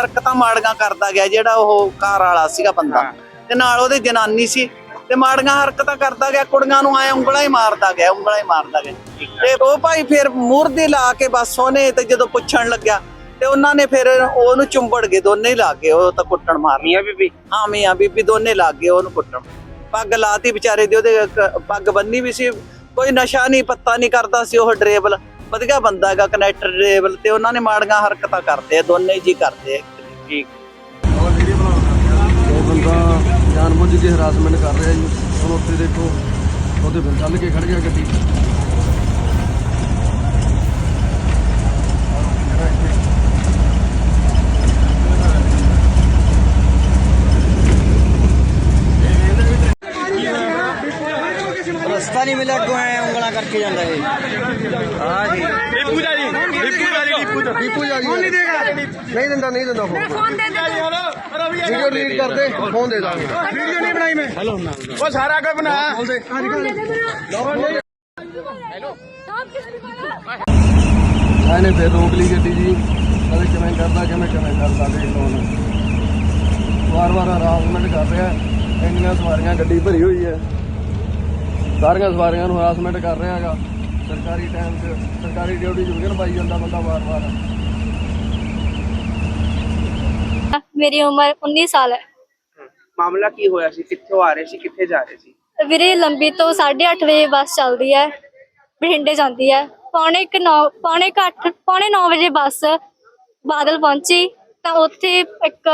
ਹਰਕਤਾਂ ਮਾੜੀਆਂ ਕਰਦਾ ਗਿਆ ਜਿਹੜਾ ਉਹ ਕਾਰ ਵਾਲਾ ਸੀਗਾ ਬੰਦਾ। ਤੇ ਨਾਲ ਉਹਦੇ ਜਨਾਨੀ ਸੀ ਤੇ ਮਾੜੀਆਂ ਹਰਕਤਾਂ ਕਰਦਾ ਗਿਆ ਕੁੜੀਆਂ ਨੂੰ ਐ ਉਂਗਲਾਂ ਹੀ ਮਾਰਦਾ ਗਿਆ ਉਂਗਲਾਂ ਹੀ ਮਾਰਦਾ ਗਿਆ। ਤੇ ਉਹ ਭਾਈ ਫਿਰ ਮੂਰਦੀ ਲਾ ਕੇ ਬਸ ਉਹਨੇ ਤੇ ਜਦੋਂ ਪੁੱਛਣ ਲੱਗਿਆ ਤੇ ਉਹਨਾਂ ਨੇ ਫਿਰ ਉਹਨੂੰ ਚੁੰਬੜ ਗਏ ਦੋਨੇ ਹੀ ਲੱਗ ਗਏ ਉਹ ਤਾਂ ਕੁੱਟਣ ਮਾਰ ਮੀਆਂ ਬੀਬੀ? ਹਾਂ ਮੀਆਂ ਬੀਬੀ ਦੋਨੇ ਲੱਗ ਗਏ ਉਹਨੂੰ ਕੁੱਟਣ। ਪੱਗ ਲਾਤੀ ਵਿਚਾਰੇ ਦੀ ਉਹਦੇ ਕ- ਪੱਗ ਬੰਨੀ ਵੀ ਸੀ ਕੋਈ ਨਸ਼ਾ ਨਹੀਂ ਪੱਤਾ ਨਹੀਂ ਕਰਦਾ ਸੀ ਉਹ ਡਰੇਵਲ ਵਧੀਆ ਬੰਦਾ ਹੈਗਾ ਕਨੈਕਟਰ ਡਰੇਵਲ ਤੇ ਉਹਨਾਂ ਨੇ ਮਾੜੀਆਂ ਹਰਕਤਾਂ ਕਰਦੇ ਆ, ਦੋਨੇ ਜੀ ਕਰਦੇ ਆ ਠੀਕ। ਉਹ ਬੰਦਾ ਜਾਨਬੁੱਝ ਕੇ ਹਰਾਸਮੈਂਟ ਕਰ ਰਿਹਾ ਜੀ। ਹੁਣ ਉੱਥੇ ਦੇਖੋ, ਉਹਦੇ ਫਿਰ ਚੱਲ ਕੇ ਖੜ ਗਿਆ ਗੱਡੀ ਰਸਤਾ ਨਹੀਂ ਮਿਲਿਆ ਅੱਗੋਂ ਐ ਉਂਗਲਾਂ ਕਰਕੇ ਜਾਂਦਾ ਇਹ ਹਾਂ ਜੀ ਦੀਪੂ ਜਾ ਜੀ ਦੀਪੂ ਜਾ ਜੀ ਨਹੀਂ ਦੇਗਾ। ਨਹੀਂ ਦਿੰਦਾ ਨਹੀਂ ਦਿੰਦਾ ਫੋਨ। ਫੋਨ ਦੇ ਦੇ ਵੀਡੀਓ ਡਿਲੀਟ ਕਰ ਦੇ ਫੋਨ ਦੇ ਦਾਂਗੇ। ਵੀਡੀਓ ਨਹੀਂ ਬਣਾਈ ਮੈਂ। ਹੈਲੋ। ਉਹ ਸਾਰਾ ਕੁਝ ਬਣਾ। ਫੋਨ ਦੇ। ਦੇ ਹੈਲੋ। ਸਭ ਕਿਸ ਦੀ ਮਾਰਾ ਇਹਨੇ ਫਿਰ ਰੋਕ ਲਈ ਗੱਡੀ ਜੀ। ਕਦੇ ਕਿਵੇਂ ਕਰਦਾ ਕਿਵੇਂ ਕਿਵੇਂ ਕਰਦਾ ਦੇਖ ਲਓ ਹੁਣ ਵਾਰ-ਵਾਰ ਹਰਾਸਮੈਂਟ ਕਰ ਰਿਹਾ ਇੰਨੀਆਂ ਸਵਾਰੀਆਂ ਗੱਡੀ ਭਰੀ ਹੋਈ ਹੈ। ਸਾਰੀਆਂ ਸਵਾਰੀਆਂ ਨੂੰ ਹਰਾਸਮੈਂਟ ਕਰ ਰਿਹਾ ਹੈਗਾ। ਸਰਕਾਰੀ ਟਾਈਮ 'ਚ ਸਰਕਾਰੀ ਡਿਊਟੀ 'ਚ ਪਾਈ ਜਾਂਦਾ ਬੰਦਾ ਵਾਰ-ਵਾਰ ਮੇਰੀ ਉਮਰ 19 ਸਾਲ ਹੈ। ਮਾਮਲਾ ਕੀ ਹੋਇਆ ਸੀ? ਕਿੱਥੋਂ ਆ ਰਹੇ ਸੀ? ਕਿੱਥੇ ਜਾ ਰਹੇ ਸੀ? ਵੀਰੇ ਲੰਬੀ ਤੋਂ 8:30 ਵਜੇ ਬੱਸ ਚੱਲਦੀ ਹੈ ਬਠਿੰਡੇ ਜਾਂਦੀ ਹੈ। ਪੌਣੇ 9 ਪੌਣੇ 8 ਪੌਣੇ 9 ਵਜੇ ਬੱਸ ਬਾਦਲ ਪਹੁੰਚੀ ਤਾਂ ਉੱਥੇ ਇੱਕ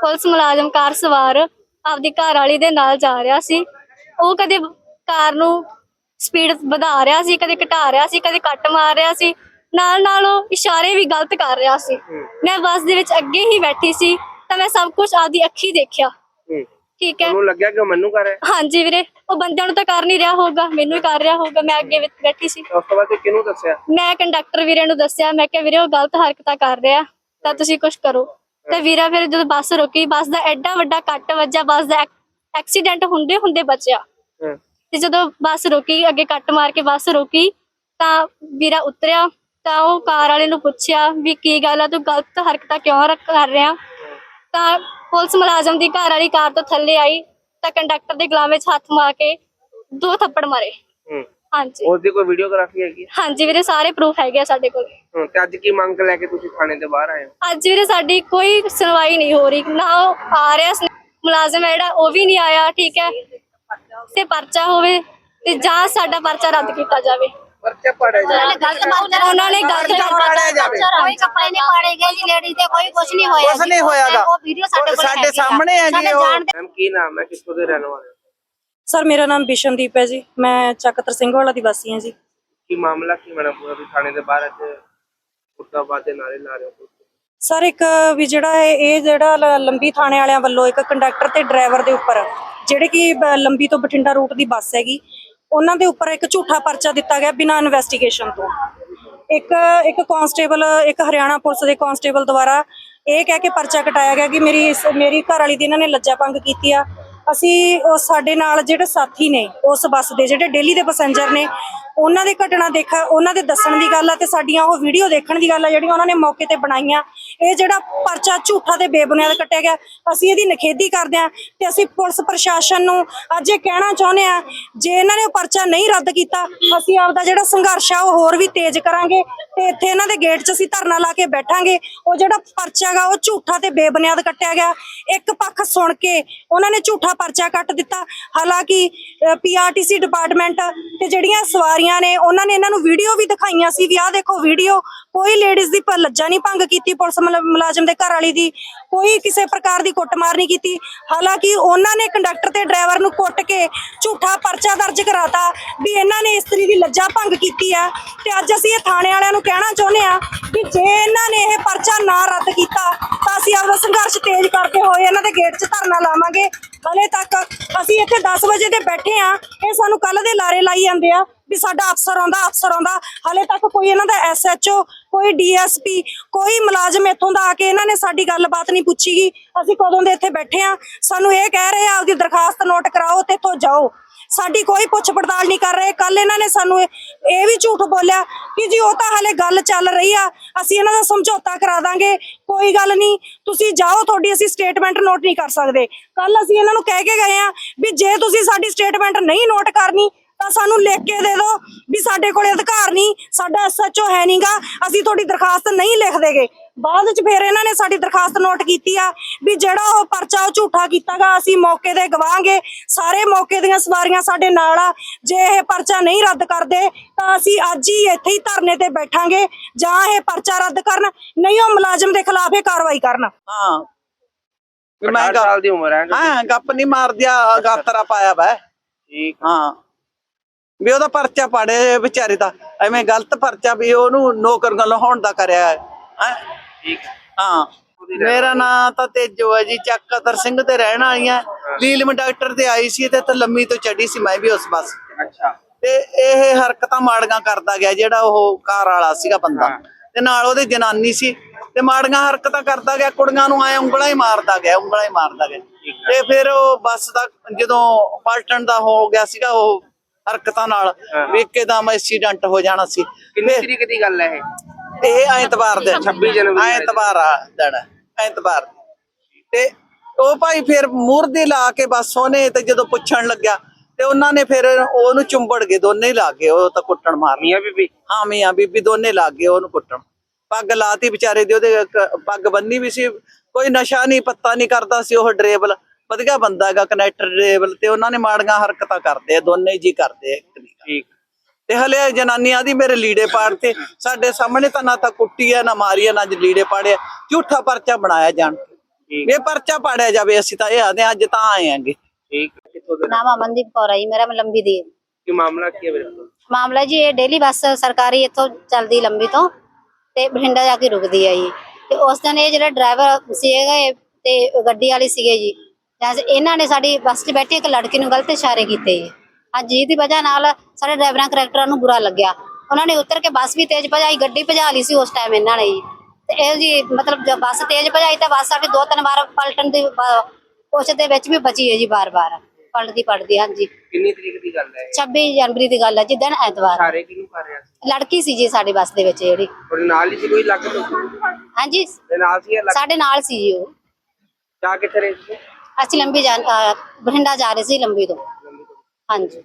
ਪੁਲਿਸ ਮੁਲਾਜ਼ਮ ਕਾਰ ਸਵਾਰ ਆਪਦੀ ਘਰ ਵਾਲੀ ਦੇ ਨਾਲ ਜਾ ਰਿਹਾ ਸੀ। ਉਹ ਕਦੇ ਕਾਰ ਨੂੰ ਸਪੀਡ ਵਧਾ ਰਿਹਾ ਸੀ ਕਦੇ ਘਟਾ ਰਿਹਾ ਸੀ ਕਦੇ ਕੱਟ ਮਾਰ ਰਿਹਾ ਸੀ। ਨਾਲ ਨਾਲ ਉਹ ਇਸ਼ਾਰੇ ਵੀ ਗਲਤ ਕਰ ਰਿਹਾ ਸੀ। ਮੈਂ ਬੱਸ ਦੇ ਵਿੱਚ ਅੱਗੇ ਹੀ ਬੈਠੀ ਸੀ ਤਾਂ ਮੈਂ ਸਭ ਕੁਝ ਆਪਦੀ ਅੱਖੀ ਦੇਖਿਆ। ਠੀਕ ਹੈ। ਉਹਨੂੰ ਲੱਗਿਆ ਕਿ ਉਹ ਮੈਨੂੰ ਕਰ ਰਿਹਾ? ਹਾਂਜੀ ਵੀਰੇ ਉਹ ਬੰਦਿਆਂ ਨੂੰ ਤਾਂ ਕਰ ਨਹੀਂ ਰਿਹਾ ਹੋਊਗਾ ਮੈਨੂੰ ਹੀ ਕਰ ਰਿਹਾ ਹੋਊਗਾ ਮੈਂ ਅੱਗੇ ਵਿੱਚ ਬੈਠੀ ਸੀ। ਉਸ ਤੋਂ ਬਾਅਦ ਤੇ ਕਿਹਨੂੰ ਦੱਸਿਆ? ਮੈਂ ਕੰਡਕਟਰ ਵੀਰੇ ਨੂੰ ਦੱਸਿਆ ਮੈਂ ਕਿਹਾ ਵੀਰੇ ਉਹ ਗਲਤ ਹਰਕਤਾਂ ਕਰ ਰਿਹਾ ਤਾਂ ਤੁਸੀਂ ਕੁਝ ਕਰੋ। ਤੇ ਵੀਰਾ ਫਿਰ ਜਦੋਂ ਬੱਸ ਰੁਕੀ ਬੱਸ ਦਾ ਐਡਾ ਵੱਡਾ ਕੱਟ ਵੱਜਾ ਬੱਸ ਦਾ ਐਕ- ਐਕਸੀਡੈਂਟ ਹੁੰਦੇ ਹੁੰਦੇ ਬਚਿਆ। ਤੇ ਜਦੋਂ ਬੱਸ ਰੁਕੀ ਅੱਗੇ ਕੱਟ ਮਾਰ ਕੇ ਬੱਸ ਰੁਕੀ ਤਾਂ ਵੀਰਾ ਉਤਰਿਆ ਤਾਂ ਉਹ ਕਾਰ ਵਾਲੇ ਨੂੰ ਪੁੱਛਿਆ ਵੀ ਕੀ ਗੱਲ ਆ ਤੂੰ ਗਲਤ ਹਰਕਤਾਂ ਕਿਉਂ ਕਰ ਰਿਹਾ? ਤਾਂ ਪੁਲਿਸ ਮੁਲਾਜ਼ਮ ਦੀ ਘਰ ਵਾਲੀ ਕਾਰ ਤੋਂ ਥੱਲੇ ਆਈ ਤਾਂ ਕੰਡਕਟਰ ਦੇ ਗਲਾਂ 'ਚ ਹੱਥ ਮਾਰ ਕੇ ਦੋ ਥੱਪੜ ਮਾਰੇ। ਹਾਂਜੀ। ਉਸ ਦੀ ਕੋਈ ਵੀਡੀਓਗ੍ਰਾਫੀ ਹੈਗੀ? ਹਾਂਜੀ ਵੀਰੇ ਸਾਰੇ ਪ੍ਰੂਫ ਹੈਗੇ ਆ ਸਾਡੇ ਕੋਲ। ਹੂੰ ਤੇ ਅੱਜ ਕੀ ਮੰਗ ਲੈ ਕੇ ਤੁਸੀਂ ਥਾਣੇ ਦੇ ਬਾਹਰ ਆਏ ਹੋ? ਅੱਜ ਵੀਰੇ ਸਾਡੀ ਕੋਈ ਸੁਣਵਾਈ ਨਹੀਂ ਹੋ ਰਹੀ। ਨਾ ਉਹ ਆ ਰਿਹਾ ਮੁਲਾਜ਼ਮ ਹੈ ਜਿਹੜਾ ਉਹ ਵੀ ਨਹੀਂ ਆਇਆ ਠੀਕ ਹੈ? ਤੇ ਪਰਚਾ ਹੋਵੇ ਤੇ ਜਾਂ ਸਾਡਾ ਪਰਚਾ ਰੱਦ ਕੀਤਾ ਜਾਵੇ। ਪਰਚਾ ਪੜਿਆ ਜਾਵੇ। ਉਹਨਾਂ ਨੇ ਗਲਤ ਪਾੜਿਆ ਜਾਵੇ। ਕੋਈ ਕੱਪੜੇ ਨਹੀਂ ਪਾੜੇ ਗਏ ਜੀ ਲੇਡੀ ਤੇ ਕੋਈ ਕੁਝ ਨਹੀਂ ਹੋਇਆ ਕੁਛ ਨਹੀਂ ਹੋਇਆਗਾ ਉਹ ਵੀਡੀਓ ਸਾਡੇ ਕੋਲ ਸਾਡੇ ਹੈਗੀ ਆ। ਸਾਹਮਣੇ ਹੈ ਜੀ ਸਾਡੇ ਉਹ। ਜਾਣਦੇ ਮੈਮ ਕੀ ਨਾਮ ਹੈ? ਕਿੱਥੋਂ ਦੇ ਰਹਿਣ ਵਾਲੇ ਹੋ? ਸਰ ਮੇਰਾ ਨਾਮ ਬਿਸ਼ਨਦੀਪ ਹੈ ਜੀ। ਮੈਂ ਚੱਕਤਰ ਸਿੰਘ ਵਾਲਾ ਦੀ ਵਾਸੀ ਹਾਂ ਜੀ। ਕੀ ਮਾਮਲਾ ਕੀ ਮੈਡਮ ਪੂਰਾ? ਵੀ ਥਾਣੇ ਦੇ ਬਾਹਰ ਅੱਜ ਮੁਰਦਾਬਾਦ ਦੇ ਨਾਰੇ ਲਾ ਰਹੇ ਹੋ ਸਰ ਇੱਕ ਵੀ ਜਿਹੜਾ ਹੈ ਇਹ ਜਿਹੜਾ ਲੰਬੀ ਥਾਣੇ ਵਾਲਿਆਂ ਵੱਲੋਂ ਇੱਕ ਕੰਡਕਟਰ ਤੇ ਡਰਾਈਵਰ ਦੇ ਉੱਪਰ ਜਿਹੜੇ ਕਿ ਬ- ਲੰਬੀ ਤੋਂ ਬਠਿੰਡਾ ਰੂਟ ਦੀ ਬੱਸ ਹੈਗੀ, ਉਹਨਾਂ ਦੇ ਉੱਪਰ ਇੱਕ ਝੂਠਾ ਪਰਚਾ ਦਿੱਤਾ ਗਿਆ ਬਿਨਾਂ ਇਨਵੈਸਟੀਗੇਸ਼ਨ ਤੋਂ। ਇੱਕ ਇੱਕ ਕਾਂਸਟੇਬਲ ਇੱਕ ਹਰਿਆਣਾ ਪੁਲਿਸ ਦੇ ਕਾਂਸਟੇਬਲ ਦੁਆਰਾ ਇਹ ਕਹਿ ਕੇ ਪਰਚਾ ਕਟਾਇਆ ਗਿਆ ਕਿ ਮੇਰੀ ਇਸ- ਮੇਰੀ ਘਰ ਵਾਲੀ ਦੀ ਇਹਨਾਂ ਨੇ ਲੱਜਾ ਭੰਗ ਕੀਤੀ ਆ। ਅਸੀਂ ਉਹ ਸਾਡੇ ਨਾਲ ਜਿਹੜੇ ਸਾਥੀ ਨੇ, ਉਸ ਬੱਸ ਦੇ ਜਿਹੜੇ ਡੇਲੀ ਦੇ ਪੈਸੇਂਜਰ ਨੇ, ਉਹਨਾਂ ਦੇ ਘਟਨਾ ਦੇਖਾ, ਉਹਨਾਂ ਦੇ ਦੱਸਣ ਦੀ ਗੱਲ ਆ ਤੇ ਸਾਡੀਆਂ ਉਹ ਵੀਡੀਓ ਦੇਖਣ ਦੀ ਗੱਲ ਆ ਜਿਹੜੀਆਂ ਉਹਨਾਂ ਨੇ ਮੌਕੇ ਤੇ ਬਣਾਈਆਂ। ਇਹ ਜਿਹੜਾ ਪਰਚਾ ਝੂਠਾ ਤੇ ਬੇਬੁਨਿਆਦ ਕੱਟਿਆ ਗਿਆ, ਅਸੀਂ ਇਹਦੀ ਨਿਖੇਧੀ ਕਰਦੇ ਹਾਂ ਤੇ ਅਸੀਂ ਪੁਲਿਸ ਪ੍ਰਸ਼ਾਸਨ ਨੂੰ ਅੱਜ ਇਹ ਕਹਿਣਾ ਚਾਹੁੰਦੇ ਹਾਂ, ਜੇ ਇਹਨਾਂ ਨੇ ਉਹ ਪਰਚਾ ਨਹੀਂ ਰੱਦ ਕੀਤਾ, ਅਸੀਂ ਆਪਦਾ ਜਿਹੜਾ ਸੰਘਰਸ਼ ਆ ਉਹ ਹੋਰ ਵੀ ਤੇਜ਼ ਕਰਾਂਗੇ ਤੇ ਇੱਥੇ ਇਹਨਾਂ ਦੇ ਗੇਟ 'ਚ ਅਸੀਂ ਧਰਨਾ ਲਾ ਕੇ ਬੈਠਾਂਗੇ। ਉਹ ਜਿਹੜਾ ਪਰਚਾ ਗਾ, ਉਹ ਝੂਠਾ ਤੇ ਬੇਬੁਨਿਆਦ ਕੱਟਿਆ ਗਿਆ। ਇੱਕ ਪੱਖ ਸੁਣ ਕੇ ਉਹਨਾਂ ਨੇ ਝੂਠਾ ਪਰਚਾ ਕੱਟ ਦਿੱਤਾ। ਹਾਲਾਂਕਿ ਪੀਆਰਟੀਸੀ ਡਿਪਾਰਟਮੈਂਟ ਤੇ ਜਿਹੜੀਆਂ ਸਵਾਰੀਆਂ ਨੇ, ਉਹਨਾਂ ਨੇ ਇਹਨਾਂ ਨੂੰ ਵੀਡੀਓ ਵੀ ਦਿਖਾਈਆਂ ਸੀ ਵੀ ਆਹ ਦੇਖੋ ਵੀਡੀਓ, ਕੋਈ ਲੇਡੀਜ਼ ਦੀ ਲੱਜਾ ਨਹੀਂ ਭੰਗ ਕੀਤੀ ਪੁਲਿਸ ਮੁਲਾ- ਮੁਲਾਜ਼ਮ ਦੇ ਘਰ ਵਾਲੀ ਦੀ ਕੋਈ ਕਿਸੇ ਪ੍ਰਕਾਰ ਦੀ ਕੁੱਟਮਾਰ ਨਹੀਂ ਕੀਤੀ। ਹਾਲਾਂਕਿ ਉਹਨਾਂ ਨੇ ਕੰਡਕਟਰ ਤੇ ਡਰਾਈਵਰ ਨੂੰ ਕੁੱਟ ਕੇ ਝੂਠਾ ਪਰਚਾ ਦਰਜ ਕਰਾਤਾ ਵੀ ਇਹਨਾਂ ਨੇ ਇਸਤਰੀ ਦੀ ਲੱਜਾ ਭੰਗ ਕੀਤੀ ਆ। ਤੇ ਅੱਜ ਅਸੀਂ ਇਹ ਥਾਣੇ ਵਾਲਿਆਂ ਨੂੰ ਕਹਿਣਾ ਚਾਹੁੰਦੇ ਆ ਕਿ ਜੇ ਇਹਨਾਂ ਨੇ ਇਹ ਪਰਚਾ ਨਾ ਰੱਦ ਕੀਤਾ, ਤਾਂ ਅਸੀਂ ਆਪਦਾ ਸੰਘਰਸ਼ ਤੇਜ਼ ਕਰਦੇ ਹੋਏ ਇਹਨਾਂ ਦੇ ਗੇਟ 'ਚ ਧਰਨਾ ਲਾਵਾਂਗੇ। ਹਲੇ ਤੱਕ ਅਸੀਂ ਇੱਥੇ 10 ਵਜੇ ਦੇ ਬੈਠੇ ਆ ਇਹ ਸਾਨੂੰ ਕੱਲ ਦੇ ਲਾਰੇ ਲਾਈ ਜਾਂਦੇ ਆ। ਵੀ ਸਾਡਾ ਅਫਸਰ ਆਉਂਦਾ ਅਫਸਰ ਆਉਂਦਾ। ਹਾਲੇ ਤੱਕ ਕੋਈ ਇਹਨਾਂ ਦਾ ਐਸਐਚਓ ਕੋਈ ਡੀਐਸਪੀ ਕੋਈ ਮੁਲਾਜ਼ਮ ਇੱਥੋਂ ਦਾ ਆ ਕੇ ਇਹਨਾਂ ਨੇ ਸਾਡੀ ਗੱਲਬਾਤ ਨਹੀਂ ਪੁੱਛੀਗੀ ਅਸੀਂ ਕਦੋਂ ਦੇ ਇੱਥੇ ਬੈਠੇ ਆ? ਸਾਨੂੰ ਇਹ ਕਹਿ ਰਹੇ ਆ, ਆਪਦੀ ਦਰਖਾਸਤ ਨੋਟ ਕਰਾਓ ਤੇ ਇੱਥੋਂ ਜਾਓ। ਸਾਡੀ ਕੋਈ ਪੁੱਛ ਪੜਤਾਲ ਨਹੀਂ ਕਰ ਰਹੇ। ਕੱਲ ਇਹਨਾਂ ਨੇ ਸਾਨੂੰ ਇਹ ਇਹ ਵੀ ਝੂਠ ਬੋਲਿਆ ਕਿ ਜੀ ਉਹ ਤਾਂ ਹਲੇ ਗੱਲ ਚੱਲ ਰਹੀ ਆ। ਅਸੀਂ ਇਹਨਾਂ ਦਾ ਸਮਝੌਤਾ ਕਰਾ ਦਾਂਗੇ। ਕੋਈ ਗੱਲ ਨਹੀਂ। ਤੁਸੀਂ ਜਾਓ, ਤੁਹਾਡੀ ਅਸੀਂ ਸਟੇਟਮੈਂਟ ਨੋਟ ਨਹੀਂ ਕਰ ਸਕਦੇ। ਕੱਲ ਅਸੀਂ ਇਹਨਾਂ ਨੂੰ ਕਹਿ ਕੇ ਗਏ ਆ ਵੀ ਜੇ ਤੁਸੀਂ ਸਾਡੀ ਸਟੇਟਮੈਂਟ ਨਹੀਂ ਨੋਟ ਕਰਨੀ ਤਾਂ ਸਾਨੂੰ ਲਿਖ ਕੇ ਦੇ ਦਿਓ ਵੀ ਸਾਡੇ ਕੋਲੇ ਅਧਿਕਾਰ ਨਹੀਂ ਸਾਡਾ ਐਸਐਚਓ ਹੈ ਨਹੀਂਗਾ ਅਸੀਂ ਤੁਹਾਡੀ ਦਰਖਾਸਤ ਨਹੀਂ ਲਿਖ ਦੇਗੇ। ਬਾਅਦ ਵਿੱਚ ਫਿਰ ਇਹਨਾਂ ਨੇ ਸਾਡੀ ਦਰਖਾਸਤ ਨੋਟ ਕੀਤੀ ਆ ਵੀ ਜਿਹੜਾ ਉਹ ਪਰਚਾ ਉਹ ਝੂਠਾ ਕੀਤਾਗਾ ਅਸੀਂ ਮੌਕੇ ਤੇ ਗਵਾਹਾਂਗੇ ਸਾਰੇ ਮੌਕੇ ਦੀਆਂ ਸਵਾਰੀਆਂ ਸਾਡੇ ਨਾਲ ਆ। ਜੇ ਇਹ ਪਰਚਾ ਨਹੀਂ ਰੱਦ ਕਰਦੇ ਤਾਂ ਅਸੀਂ ਅੱਜ ਹੀ ਇੱਥੇ ਹੀ ਧਰਨੇ ਤੇ ਬੈਠਾਂਗੇ ਜਾਂ ਇਹ ਪਰਚਾ ਰੱਦ ਕਰਨ। ਨਹੀਂ ਉਹ ਮੁਲਾਜ਼ਮ ਦੇ ਖਿਲਾਫ ਇਹ ਕਾਰਵਾਈ ਕਰਨ। ਹਾਂ। ਵੀ ਮੈਂ 18 ਗੱਪ- ਸਾਲ ਦੀ ਉਮਰ ਹੈ। ਹਾਂ ਗੱਪ ਨਹੀਂ ਮਾਰਦਿਆ ਗਾਤਰਾ ਪਾਇਆ ਵਾ। ਠੀਕ। ਹਾਂ। ਵੀ ਉਹਦਾ ਪਰਚਾ ਪਾੜੇ ਵਿਚਾਰੇ ਦਾ ਐਵੇਂ ਗਲਤ ਪਰਚਾ ਵੀ ਉਹਨੂੰ ਨੌਕਰ ਲਾਉਣ ਦਾ ਕਰਿਆ ਹੈ ਹੈਂ? ਠੀਕ ਹਾਂ। ਮੇਰਾ ਨਾਂ ਤਾਂ ਤੇਜੋ ਹੈ ਜੀ ਚੱਕਤਰ ਸਿੰਘ ਤੇ ਰਹਿਣ ਵਾਲੀ ਆ ਲੀਲਮ ਡਾਕਟਰ ਤੇ ਆਈ ਸੀ ਤੇ ਲੰਮੀ ਤੋਂ ਚੜੀ ਸੀ ਮੈਂ ਵੀ ਉਸ ਬੱਸ। ਅੱਛਾ। ਤੇ ਇਹ ਹਰਕਤਾਂ ਮਾੜੀਆਂ ਕਰਦਾ ਗਿਆ ਜਿਹੜਾ ਉਹ ਕਾਰ ਵਾਲਾ ਸੀਗਾ ਬੰਦਾ। ਤੇ ਨਾਲ ਉਹਦੇ ਜਨਾਨੀ ਸੀ ਤੇ ਮਾੜੀਆਂ ਹਰਕਤਾਂ ਕਰਦਾ ਗਿਆ ਕੁੜੀਆਂ ਨੂੰ ਐ ਉਂਗਲਾਂ ਹੀ ਮਾਰਦਾ ਗਿਆ ਉਂਗਲਾਂ ਹੀ ਮਾਰਦਾ ਗਿਆ। ਤੇ ਫਿਰ ਉਹ ਬੱਸ ਦਾ ਜਦੋਂ ਪਲਟਣ ਦਾ ਹੋ ਗਿਆ ਸੀਗਾ ਉਹ ਹਰਕਤਾਂ ਨਾਲ ਵੇਖੇ ਦਾ ਐਕਸੀਡੈਂਟ ਹੋ ਜਾਣਾ ਸੀ। ਕਿੰਨੀ ਤਰੀਕ ਦੀ ਗੱਲ ਹੈ ਇਹ? ਇਹ ਐਤਵਾਰ ਦੇ 26 ਜਨਵਰੀ। ਐਤਵਾਰ ਆ ਦਿਨ ਐਤਵਾਰ। ਤੇ ਉਹ ਭਾਈ ਫਿਰ ਮੂਰਦੀ ਲਾ ਕੇ ਬਸ ਉਹਨੇ ਤੇ ਜਦੋਂ ਪੁੱਛਣ ਲੱਗਿਆ ਤੇ ਉਹਨਾਂ ਨੇ ਫਿਰ ਉਹਨੂੰ ਚੁੰਬੜ ਗਏ ਦੋਨੇ ਲੱਗ ਗਏ ਉਹ ਤਾਂ ਕੁੱਟਣ ਮਾਰ ਮੀਆਂ ਬੀਬੀ? ਹਾਂ ਮੀਆਂ ਬੀਬੀ ਦੋਨੇ ਲੱਗ ਗਏ ਉਹਨੂੰ ਕੁੱਟਣ। ਪੱਗ ਲਾਤੀ ਵਿਚਾਰੇ ਦੀ ਉਹਦੇ ਪੱਗ ਬੰਨੀ ਵੀ ਸੀ। ਕੋਈ ਨਸ਼ਾ ਨਹੀਂ ਪੱਤਾ ਨਹੀਂ ਕਰਦਾ ਸੀ ਉਹ ਡਰੇਵਲ ਵਧੀਆ ਬੰਦਾ ਹੈਗਾ ਕਨੈਕਟਰ ਡਰੇਵਲ ਤੇ ਉਹਨਾਂ ਨੇ ਮਾੜੀਆਂ ਹਰਕਤਾਂ ਕਰਦੇ ਆ ਦੋਨੇ ਜੀ ਕਰਦੇ ਆ ਇੱਕ ਠੀਕ। ਤੇ ਹਲੇ ਜਨਾਨੀਆਂ ਦੀ ਮੇਰੇ ਲੀੜੇ ਪਾੜਤੇ ਸਾਡੇ ਸਾਹਮਣੇ ਤਾਂ ਨਾ ਤਾਂ ਕੁੱਟੀ ਆ ਨਾ ਮਾਰੀ ਆ ਨਾ ਲੀੜੇ ਪਾੜਿਆ ਝੂਠਾ ਪਰਚਾ ਬਣਾਇਆ ਜਾਣ ਇਹ ਪਰਚਾ ਪਾੜਿਆ ਜਾਵੇ ਅਸੀਂ ਤਾਂ ਇਹ ਆਦੇ ਅੱਜ ਤਾਂ ਆਏ ਆਂਗੇ। ਠੀਕ। ਕਿੱਥੋਂ ਦੇ? ਨਾਮ ਅਮਨਦੀਪ ਕੌਰ ਹੈ ਮੇਰਾ ਲੰਬੀ ਦੀ ਕੀ ਮਾਮਲਾ ਕੀ ਹੈ ਮੇਰੇ ਕੋਲ ਮਾਮਲਾ ਜੀ ਇਹ ਡੇਲੀ ਬੱਸ ਸਰਕਾਰੀ ਇੱਥੋਂ ਚੱਲਦੀ ਲੰਬੀ ਤੋਂ ਤੇ ਬਠਿੰਡਾ ਜਾ ਕੇ ਰੁਕਦੀ ਹੈ ਜੀ। ਤੇ ਉਸ ਦਿਨ ਇਹ ਜਿਹੜਾ ਡਰਾਈਵਰ ਸੀਗਾ ਇਹ ਤੇ ਗੱਡੀ ਵਾਲੀ ਸੀਗੇ ਜੀ ਇਹਨਾਂ ਨੇ ਸਾਡੀ ਬੱਸ 'ਚ ਬੈਠੇ ਇੱਕ ਲੜਕੀ ਨੂੰ ਗਲਤ ਇਸ਼ਾਰੇ ਕੀਤੇ। ਜੀ ਅੱਜ ਜਿਹਦੀ ਵਜ੍ਹਾ ਨਾਲ ਸਾਡੇ ਡਰਾਈਵਰਾਂ ਕਰੈਕਟਰਾਂ ਨੂੰ ਬੁਰਾ ਲੱਗਿਆ। ਉਹਨਾਂ ਨੇ ਉਤਰ ਕੇ ਬੱਸ ਵੀ ਤੇਜ਼ ਭਜਾਈ ਗੱਡੀ ਭਜਾ ਲਈ ਸੀ ਉਸ ਟਾਈਮ ਇਹਨਾਂ ਨੇ। ਤੇ ਇਹ ਜੀ ਮਤਲਬ ਜਦ ਬੱਸ ਤੇਜ਼ ਭਜਾਈ ਤਾਂ ਬੱਸ ਸਾਡੀ ਦੋ ਤਿੰਨ ਵਾਰ ਪਲਟਣ ਦੀ ਕੋਸ਼ਿਸ਼ ਦੇ ਵਿੱਚ ਵੀ ਬਚੀ ਹੈ ਜੀ ਬਾਰ-ਬਾਰ ਪਲਟਦੀ ਪਲਟਦੀ ਹਾਂਜੀ। ਕਿੰਨੀ ਤਰੀਕ ਦੀ ਗੱਲ ਹੈ ਇਹ? 26 ਜਨਵਰੀ ਦੀ ਗੱਲ ਹੈ ਜੀ ਦਿਨ ਐਤਵਾਰ। ਸਾਰੇ ਕਿਹਨੂੰ ਕਰ ਰਿਹਾ ਸੀ? ਲੜਕੀ ਸੀ ਜੀ ਸਾਡੀ ਬੱਸ ਦੇ ਵਿੱਚ ਜਿਹੜੀ। ਔਰ ਨਾਲ ਹੀ ਸੀ ਕੋਈ ਲੱਗ ਤੋਂ? ਹਾਂਜੀ। ਨਾਲ ਸੀ ਸਾਡੇ ਨਾਲ ਸੀ ਜੀ ਉਹ। ਜਾ ਕਿੱਥੇ ਰਹੇ ਸੀ? ਅਸੀਂ ਲੰਬੀ ਜਾ ਬਠਿੰਡਾ ਜਾ ਰਹੇ ਸੀ ਲੰਬੀ ਤੋਂ। ਹਾਂਜੀ।